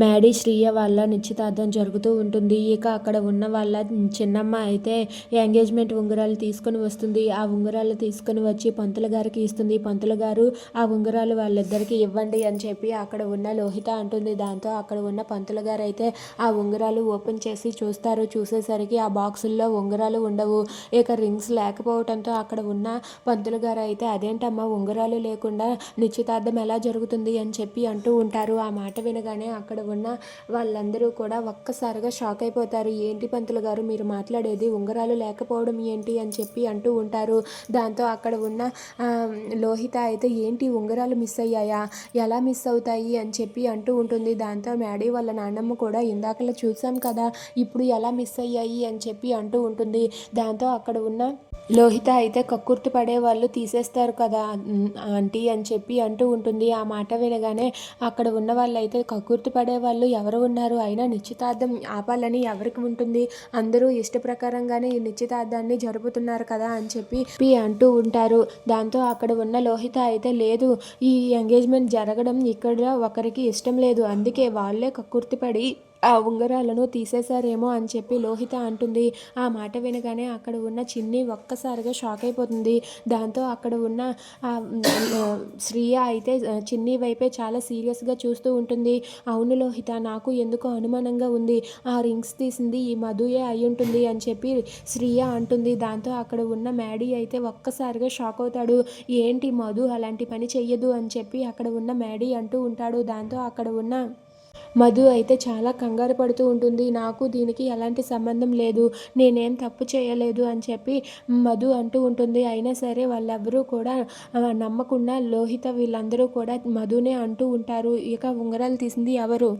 Maddy Shriya వాళ్ళ నిశ్చితార్థం జరుగుతూ ఉంటుంది. ఇక అక్కడ ఉన్న వాళ్ళ చిన్నమ్మ అయితే ఎంగేజ్మెంట్ ఉంగరాలు తీసుకొని వస్తుంది. ఆ ఉంగరాలు తీసుకొని వచ్చి పంతులు గారికి ఇస్తుంది. పంతుల గారు ఆ ఉంగరాలు వాళ్ళిద్దరికి ఇవ్వండి అని చెప్పి అక్కడ ఉన్న లోహిత అంటుంది. దాంతో అక్కడ ఉన్న పంతులు గారు అయితే ఆ ఉంగరాలు ఓపెన్ చేసి చూస్తారు. చూసేసరికి ఆ బాక్సుల్లో ఉంగరాలు ఉండవు. ఇక రింగ్స్ లేకపోవడంతో అక్కడ ఉన్న పంతులు గారు అయితే అదేంటమ్మా ఉంగరాలు లేకుండా నిశ్చితార్థం ఎలా జరుగుతుంది అని చెప్పి అంటూ ఉంటారు. ఆ మాట వినగానే అక్కడ ఉన్న వాళ్ళందరూ కూడా ఒక్కసారిగా షాక్ అయిపోతారు. ఏంటి పంతులు గారు మీరు మాట్లాడేది ఉంగరాలు లేకపోవడం ఏంటి అని చెప్పి అంటూ ఉంటారు. దాంతో అక్కడ ఉన్న లోహిత అయితే ఏంటి ఉంగరాలు మిస్ అయ్యాయా? ఎలా మిస్ అవుతాయి అని చెప్పి అంటూ ఉంటుంది. దాంతో మ్యాడీ వాళ్ళ నాన్నమ్మ కూడా ఇందాకలా చూసాం కదా ఇప్పుడు ఎలా మిస్ అయ్యాయి అని చెప్పి అంటూ ఉంటుంది. దాంతో అక్కడ ఉన్న లోహిత అయితే కక్కుర్తి పడే వాళ్ళు తీసేస్తారు కదా ఆంటీ అని చెప్పి అంటూ ఉంటుంది. ఆ మాట వినగానే అక్కడ ఉన్న వాళ్ళైతే కక్కుర్తి పడే వాళ్ళు ఎవరు ఉన్నారు? అయినా నిశ్చితార్థం ఆపాలని ఎవరికి ఉంటుంది? అందరూ ఇష్ట ప్రకారంగానే ఈ నిశ్చితార్థాన్ని జరుపుతున్నారు కదా అని చెప్పి అంటూ ఉంటారు. దాంతో అక్కడ ఉన్న లోహిత అయితే లేదు ఈ ఎంగేజ్మెంట్ జరగడం ఇక్కడ ఒకరికి ఇష్టం లేదు. అందుకే వాళ్ళే కక్కుర్తి పడి ఆ ఉంగరాలను తీసేశారేమో అని చెప్పి లోహిత అంటుంది. ఆ మాట వినగానే అక్కడ ఉన్న చిన్ని ఒక్కసారిగా షాక్ అయిపోతుంది. దాంతో అక్కడ ఉన్న శ్రీయ అయితే చిన్ని వైపే చాలా సీరియస్గా చూస్తూ ఉంటుంది. అవును లోహిత నాకు ఎందుకో అనుమానంగా ఉంది. ఆ రింగ్స్ తీసింది ఈ మధుయే అయి ఉంటుంది అని చెప్పి శ్రీయ అంటుంది. దాంతో అక్కడ ఉన్న మ్యాడీ అయితే ఒక్కసారిగా షాక్ అవుతాడు. ఏంటి మధు అలాంటి పని చెయ్యదు అని చెప్పి అక్కడ ఉన్న మ్యాడీ అంటూ ఉంటాడు. దాంతో అక్కడ ఉన్న మధు అయితే చాలా కంగారు పడుతూ ఉంటుంది. నాకు దీనికి ఎలాంటి సంబంధం లేదు. నేనేం తప్పు చేయలేదు అని చెప్పి మధు అంటూ ఉంటుంది. అయినా సరే వాళ్ళెవ్వరూ కూడా నమ్మకుండా లోహిత వీళ్ళందరూ కూడా మధునే అంటూ ఉంటారు. ఇక ఉంగరాలు తీసింది ఎవరు?